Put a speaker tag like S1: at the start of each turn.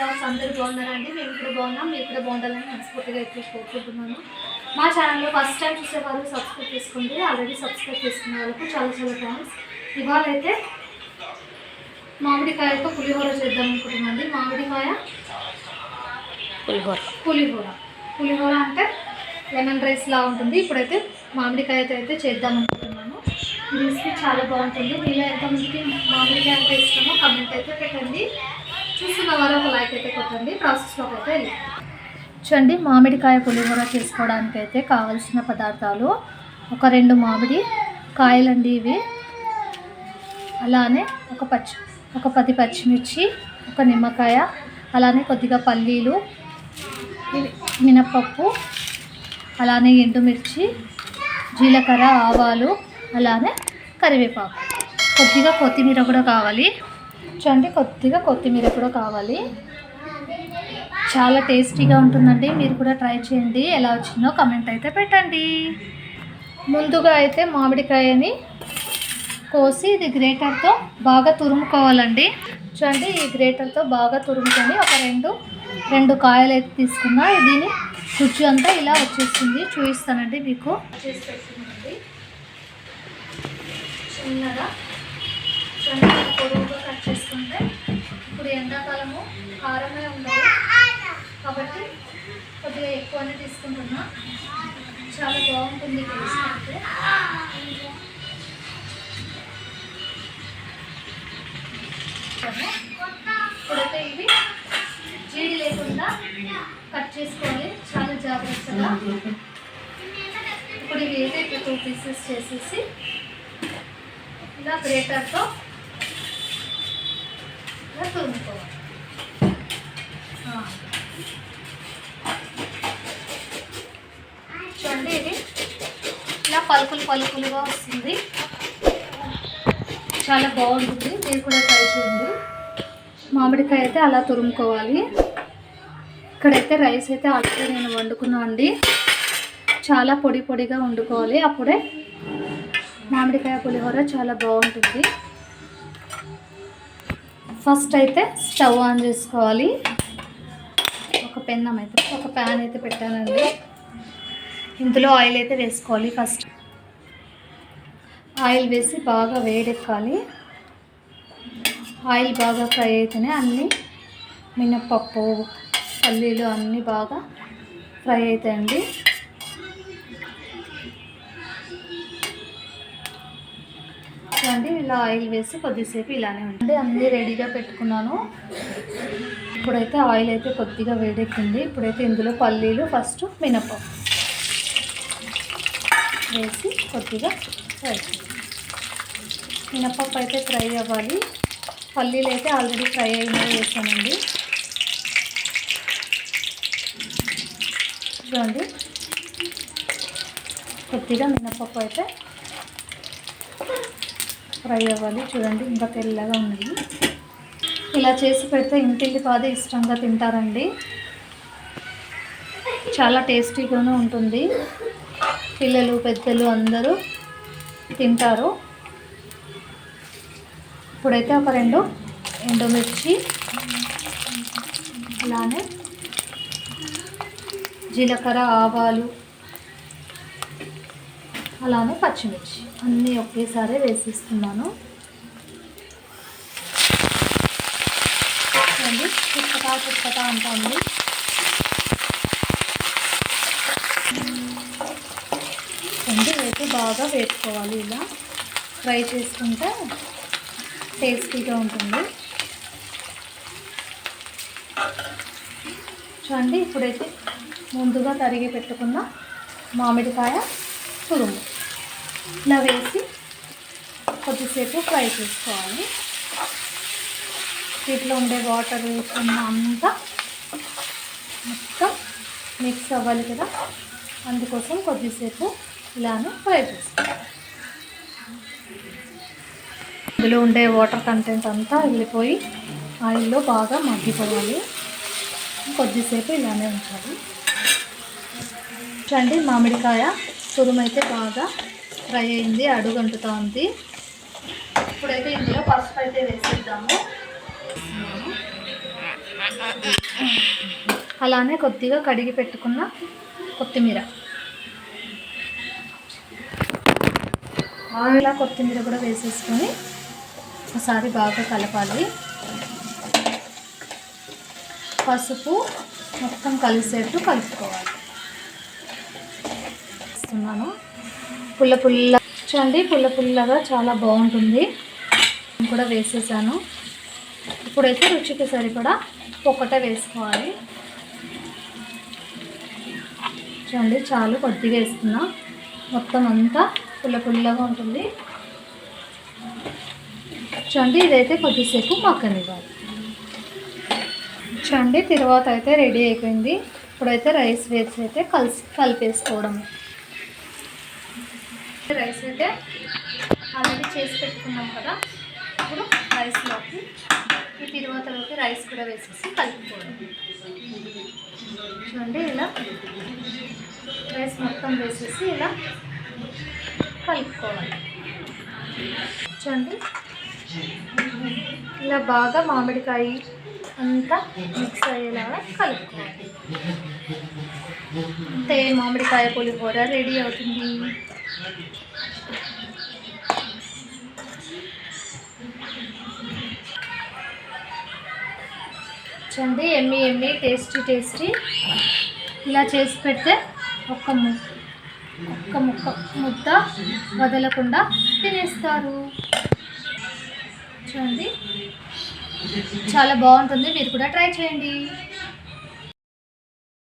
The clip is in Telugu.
S1: బ్లాగ్స్ అందరూ బాగున్నారండి మేము కూడా బాగున్నాం. మీరు కూడా బాగుండాలని మనస్ఫూర్తిగా అయితే కోరుకుంటున్నాను. మా ఛానల్లో ఫస్ట్ టైం చూసేవారు సబ్స్క్రైబ్ చేసుకోండి. ఆల్రెడీ సబ్స్క్రైబ్ చేసుకున్న వాళ్ళకు చాలా చాలా థ్యాంక్స్ ఇవాళ అయితే మామిడికాయతో పులిహోర చేద్దాం అనుకుంటున్నాండి మామిడికాయ?
S2: పులిహోర.
S1: పులిహోర. పులిహోర అంటే లెమన్ రైస్ లా ఉంటుంది. ఇప్పుడైతే మామిడికాయతో అయితే చేద్దాం అనుకుంటున్నాను. రెసిపీ చాలా బాగుంటుంది. మీలో ఎంతమందికి మామిడికాయ అంటే ఇష్టమో కమెంట్ అయితే పెట్టండి. చూస్తున్న వారు ఒక లైక్ అయితే కొట్టండి. ప్రాసెస్లోకి అయితే చూడండి మామిడికాయ పులిహోర చేసుకోవడానికి అయితే కావలసిన పదార్థాలు. ఒక రెండు మామిడి కాయలండి ఇవి. అలానే ఒక పచ్చి ఒక పది పచ్చిమిర్చి ఒక నిమ్మకాయ అలానే కొద్దిగా పల్లీలు మినపప్పు మినప్పప్పు అలానే ఎండుమిర్చి జీలకర్ర ఆవాలు అలానే కరివేపాకు. కొద్దిగా కొత్తిమీర కూడా కావాలి. చూడండి కొద్దిగా కొత్తిమీర కూడా కావాలి. చాలా టేస్టీగా ఉంటుందండి. మీరు కూడా ట్రై చేయండి. ఎలా వచ్చిందో కమెంట్ అయితే పెట్టండి. ముందుగా అయితే మామిడికాయని కోసి ఇది గ్రేటర్తో బాగా తురుముకోవాలండి. చూడండి ఈ గ్రేటర్తో బాగా తురుముకొని ఒక రెండు రెండు కాయలు అయితే తీసుకున్నా దీని రుచి అంతా ఇలా వచ్చేస్తుంది. చూపిస్తానండి మీకు. చిన్నగా చిన్నగా పొడవుగా కట్ చేసుకుంటే ఇప్పుడు ఎండాకాలము కారమే ఉండదు. కాబట్టి కొద్దిగా ఎక్కువనే తీసుకుంటున్నా. చాలా బాగుంటుంది టేస్ట్ అయితే. ఇప్పుడైతే ఇవి జీడి లేకుండా కట్ చేసుకోవాలి. చాలా జాగ్రత్తగా. ఇప్పుడు ఇవి ఏదైతే టూ పీసెస్ చేసేసి ఇలా గ్రేటర్తో తురుముకోవాలి చూడండి ఇది. ఇలా పలుకులు పలుకులుగా వస్తుంది. చాలా బాగుంటుంది. మీరు కూడా ట్రై చేయండి. మామిడికాయ అయితే అలా తురుముకోవాలి. ఇక్కడైతే రైస్ అయితే ఆల్రెడీ నేను వండుకున్నా అండి. చాలా పొడి పొడిగా వండుకోవాలి. అప్పుడే మామిడికాయ పులిహోర చాలా బాగుంటుంది. ఫస్ట్ అయితే స్టవ్ ఆన్ చేసుకోవాలి. ఒక పెన్నం అయితే ఒక ప్యాన్ అయితే పెట్టానండి. ఇందులో ఆయిల్ అయితే వేసుకోవాలి ఫస్ట్. ఆయిల్ వేసి బాగా వేడెక్కాలి. ఆయిల్ బాగా ఫ్రై అయితేనే అన్నీ మినప్పప్పు పల్లీలు అన్నీ బాగా ఫ్రై అవుతాయండి. చూడండి ఇలా ఆయిల్ వేసి కొద్దిసేపు ఇలానే ఉంటుంది అన్నీ రెడీగా పెట్టుకున్నాను. ఇప్పుడైతే ఆయిల్ అయితే కొద్దిగా వేడెక్కింది. ఇప్పుడైతే ఇందులో పల్లీలు ఫస్ట్ మినప్పప్పు వేసి కొద్దిగా ఫ్రై మినపప్పు అయితే ఫ్రై అవ్వాలి. పల్లీలు అయితే ఆల్రెడీ ఫ్రై అయినా వేసానండి. చూడండి కొద్దిగా మినప్పప్పు అయితే ఫ్రై అవ్వాలి. చూడండి ఇంకా తెల్లగా ఉన్నాయి ఇలా చేసి పెడితే ఇంటిల్లి పాదే ఇష్టంగా తింటారండి. చాలా టేస్టీగానే ఉంటుంది. పిల్లలు పెద్దలు అందరూ తింటారు. ఇప్పుడైతే ఒక రెండు ఎండుమిర్చి అలానే జీలకర్ర ఆవాలు అలానే పచ్చిమిర్చి. అన్నీ ఒకేసారి వేసిస్తున్నాను. చూడండి పుచ్చకా పుచ్చకా అంటుంది రెండు అయితే బాగా వేపుకోవాలి ఇలా. ఫ్రై చేసుకుంటే టేస్టీగా ఉంటుంది. చూడండి ఇప్పుడైతే ముందుగా తరిగి పెట్టుకున్న మామిడికాయ తురుము. ఇలా వేసి కొద్దిసేపు ఫ్రై చేసుకోవాలి. వీటిలో ఉండే వాటర్ ఉన్న అంతా మొత్తం మిక్స్ అవ్వాలి కదా. అందుకోసం కొద్దిసేపు ఇలానే ఫ్రై చేసుకోవాలి. ఇందులో ఉండే వాటర్ కంటెంట్ అంతా వెళ్ళిపోయి ఆయిల్లో బాగా మగ్గిపోవాలి. కొద్దిసేపు ఇలానే ఉంచాలి. చూడండి మామిడికాయ తురుమైతే బాగా ఫ్రై అయింది అడుగంటుతా ఉంది ఇప్పుడైతే ఇందులో పసుపు అయితే వేసేద్దాము. అలానే కొద్దిగా కడిగి పెట్టుకున్న కొత్తిమీర. ఇలా కొత్తిమీర కూడా వేసేసుకొని ఒకసారి బాగా కలపాలి. పసుపు మొత్తం కలిసేట్టు కలుపుకోవాలి. ఇస్తున్నాను పుల్ల పుల్ల చూడండి పుల్ల పుల్లగా చాలా బాగుంటుంది. నేను కూడా వేసేసాను. ఇప్పుడైతే రుచికి సరిపడా ఒకటే వేసుకోవాలి. చూడండి చాలు కొద్దిగా వేసుకున్నా మొత్తం అంతా పుల్ల పుల్లగా ఉంటుంది. చూడండి ఇదైతే కొద్దిసేపు మక్కనివ్వాలి చూడండి తర్వాత అయితే రెడీ అయిపోయింది. ఇప్పుడైతే రైస్ వేసి అయితే కలిసి కలిపేసుకోవడం రైస్ అయితే ఆల్రెడీ చేసి పెట్టుకున్నాం కదా. ఇప్పుడు రైస్లోకి ఈ తిరువాతలోకి రైస్ కూడా వేసేసి కలుపుకోవడం చూడండి ఇలా రైస్ మొత్తం వేసేసి ఇలా కలుపుకోవాలి. చూడండి. ఇలా బాగా మామిడికాయ అంతా మిక్స్ అయ్యేలాగా కలుపుకోవాలి. అంతే మామిడికాయ పులిహోర రెడీ అవుతుంది. చండి ఎమ్మి ఎమ్మి టేస్టీ టేస్టీ ఇలా చేసి పెడితే ఒక్క ము ఒక్క ముక్క ముద్ద వదలకుండా తినేస్తారు. చూడండి. చాలా బాగుంటుంది. మీరు కూడా ట్రై చేయండి.